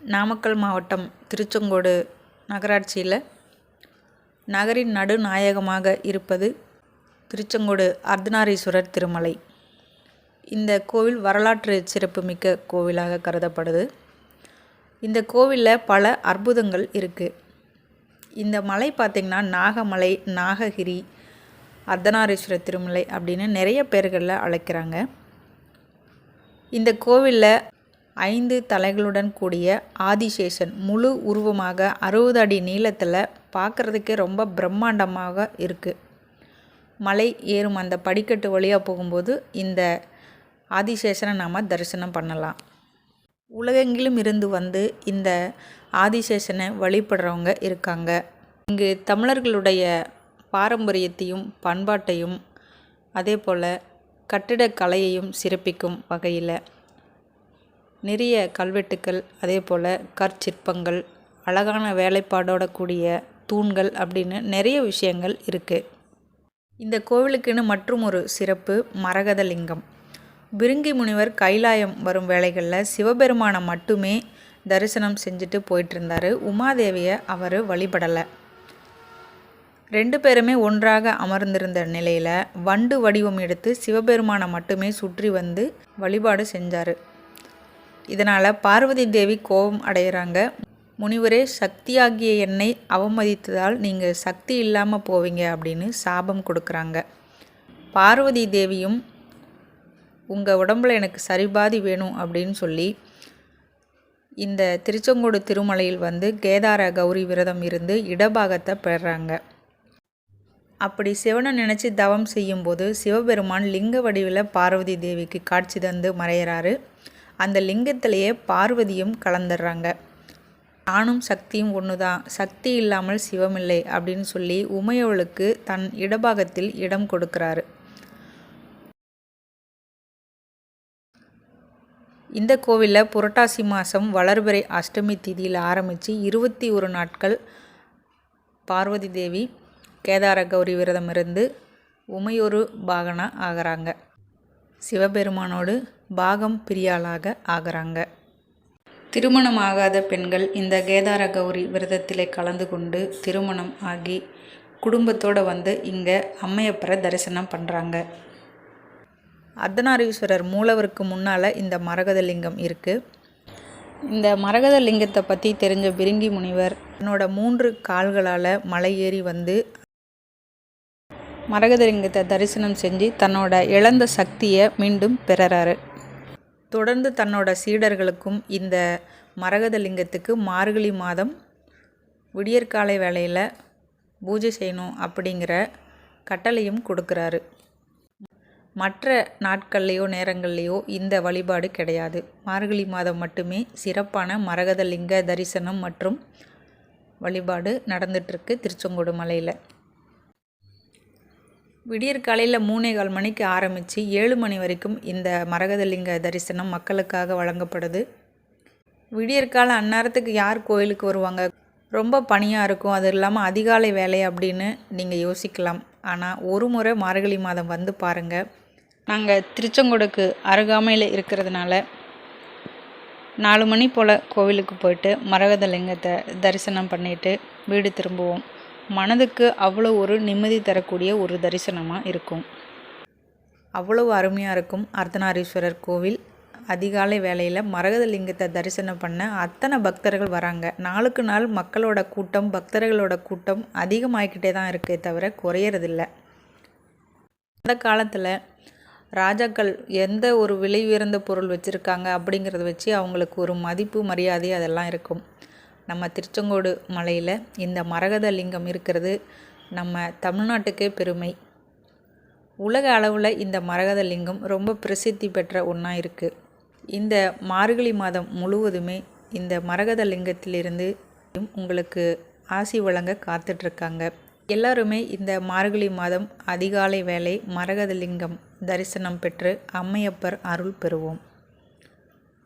நாமக்கல் மாவட்டம் திருச்செங்கோடு நகராட்சியில் நகரின் நடுநாயகமாக இருப்பது திருச்செங்கோடு அர்த்தநாரீஸ்வரர் திருமலை. இந்த கோவில் வரலாற்று சிறப்புமிக்க கோவிலாக கருதப்படுது. இந்த கோவிலில் பல அற்புதங்கள் இருக்குது இந்த மலை பார்த்திங்கன்னா நாகமலை நாககிரி அர்த்தநாரீஸ்வரர் திருமலை அப்படின்னு நிறைய பேர்களில் அழைக்கிறாங்க. இந்த கோவிலில் ஐந்து தலைகளுடன் கூடிய ஆதிசேஷன் முழு உருவமாக அறுபது அடி நீளத்தில் பார்க்குறதுக்கே ரொம்ப பிரம்மாண்டமாக இருக்குது மலை ஏறும் அந்த படிக்கட்டு வழியாக போகும்போது இந்த ஆதிசேஷனை நாம் தரிசனம் பண்ணலாம். உலகெங்கிலும் இருந்து வந்து இந்த ஆதிசேஷனை வழிபடுறவங்க இருக்காங்க. இங்கு தமிழர்களுடைய பாரம்பரியத்தையும் பண்பாட்டையும் அதே போல் கட்டிடக்கலையையும் சிறப்பிக்கும் வகையில் நிறைய கல்வெட்டுக்கள் அதே போல் கற்சிற்பங்கள் அழகான வேலைப்பாடோட கூடிய தூண்கள் அப்படின்னு நிறைய விஷயங்கள் இருக்குது இந்த கோவிலுக்குன்னு மற்றும் ஒரு சிறப்பு மரகதலிங்கம். பிருங்கி முனிவர் கைலாயம் வரும் வேலைகளில் சிவபெருமானை மட்டுமே தரிசனம் செஞ்சுட்டு போயிட்டுருந்தார். உமாதேவியை அவர் வழிபடலை. ரெண்டு பேருமே ஒன்றாக அமர்ந்திருந்த நிலையில் வண்டு வடிவம் எடுத்து சிவபெருமானை மட்டுமே சுற்றி வந்து வழிபாடு செஞ்சார். இதனால் பார்வதி தேவி கோபம் அடைகிறாங்க முனிவரே சக்தியாகிய என்னை அவமதித்ததால் நீங்கள் சக்தி இல்லாமல் போவீங்க அப்படின்னு சாபம் கொடுக்குறாங்க. பார்வதி தேவியும் உங்கள் உடம்புல எனக்கு சரிபாதி வேணும் அப்படின்னு சொல்லி இந்த திருச்செங்கோடு திருமலையில் வந்து கேதார கௌரி விரதம் இருந்து இடபாகத்தை பெறாங்க. அப்படி சிவனை நினச்சி தவம் செய்யும்போது சிவபெருமான் லிங்க வடிவில் பார்வதி தேவிக்கு காட்சி தந்து மறையிறாரு. அந்த லிங்கத்திலேயே பார்வதியும் கலந்துடுறாங்க. ஆணும் சக்தியும் ஒன்று தான் சக்தி இல்லாமல் சிவமில்லை அப்படின்னு சொல்லி உமையவளுக்கு தன் இடபாகத்தில் இடம் கொடுக்கிறாரு. இந்த கோவிலில் புரட்டாசி மாதம் வளர்பிறை அஷ்டமி திதியில் ஆரம்பித்து இருபத்தி ஒரு நாட்கள் பார்வதி தேவி கேதார கௌரி விரதம் இருந்து உமையொரு பாகனா ஆகிறாங்க. சிவபெருமானோடு பாகம் பிரியாளாக ஆகிறாங்க. திருமணம் ஆகாத பெண்கள் இந்த கேதார கௌரி விரதத்தில் கலந்து கொண்டு திருமணம் ஆகி குடும்பத்தோடு வந்து இங்கே அம்மையப்பரை தரிசனம் பண்ணுறாங்க அர்த்தநாரீஸ்வரர் மூலவருக்கு முன்னால் இந்த மரகத லிங்கம் இருக்குது இந்த மரகத லிங்கத்தை பற்றி தெரிஞ்ச பிரிங்கி முனிவர் தன்னோட மூன்று கால்களால் மலை ஏறி வந்து மரகதலிங்கத்தை தரிசனம் செஞ்சு தன்னோட இழந்த சக்தியை மீண்டும் பெறறாரு. தொடர்ந்து தன்னோட சீடர்களுக்கும் இந்த மரகதலிங்கத்துக்கு மார்கழி மாதம் விடியற்காலை வேளையில் பூஜை செய்யணும் அப்படிங்கிற கட்டளையும் கொடுக்குறாரு. மற்ற நாட்கள்லேயோ நேரங்கள்லேயோ இந்த வழிபாடு கிடையாது. மார்கழி மாதம் மட்டுமே சிறப்பான மரகதலிங்க தரிசனம் மற்றும் வழிபாடு நடந்துட்டுருக்கு திருச்செங்கோடு மலையில். விடியற் காலையில் மூணே கால் மணிக்கு ஆரம்பித்து ஏழு மணி வரைக்கும் இந்த மரகதலிங்க தரிசனம் மக்களுக்காக வழங்கப்படுது. விடியற்கால அந்நேரத்துக்கு யார் கோயிலுக்கு வருவாங்க? ரொம்ப பனியாக இருக்கும். அது இல்லாமல் அதிகாலை வேலை அப்படின்னு நீங்கள் யோசிக்கலாம். ஆனால் ஒரு முறை மார்கழி மாதம் வந்து பாருங்கள் நாங்கள் திருச்செங்கோடுக்கு அருகாமையில் இருக்கிறதுனால நாலு மணி போல் கோவிலுக்கு போயிட்டு மரகதலிங்கத்தை தரிசனம் பண்ணிவிட்டு வீடு திரும்புவோம். மனதுக்கு அவ்வளோ ஒரு நிம்மதி தரக்கூடிய ஒரு தரிசனமாக இருக்கும். அவ்வளவு அருமையாக இருக்கும் அர்த்தநாரீஸ்வரர் கோவில். அதிகாலை வேளையில் மரகதலிங்கத்தை தரிசனம் பண்ண அத்தனை பக்தர்கள் வராங்க. நாளுக்கு நாள் மக்களோட கூட்டம் பக்தர்களோட கூட்டம் அதிகமாகிக்கிட்டே தான் இருக்கே தவிர குறையறதில்ல. அந்த காலத்தில் ராஜாக்கள் எந்த ஒரு விலை உயர்ந்த பொருள் வச்சுருக்காங்க அப்படிங்கிறத வச்சு அவங்களுக்கு ஒரு மதிப்பு மரியாதை அதெல்லாம் இருக்கும். நம்ம திருச்செங்கோடு மலையில் இந்த மரகத லிங்கம் இருக்கிறது நம்ம தமிழ்நாட்டுக்கே பெருமை. உலக அளவில் இந்த மரகத லிங்கம் ரொம்ப பிரசித்தி பெற்ற ஒன்றா இருக்குது இந்த மார்கழி மாதம் முழுவதுமே இந்த மரகத லிங்கத்திலிருந்து உங்களுக்கு ஆசி வழங்க காத்துட்ருக்காங்க. எல்லாருமே இந்த மார்கழி மாதம் அதிகாலை வேலை மரகத லிங்கம் தரிசனம் பெற்று அம்மையப்பர் அருள் பெறுவோம்.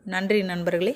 நன்றி நண்பர்களே.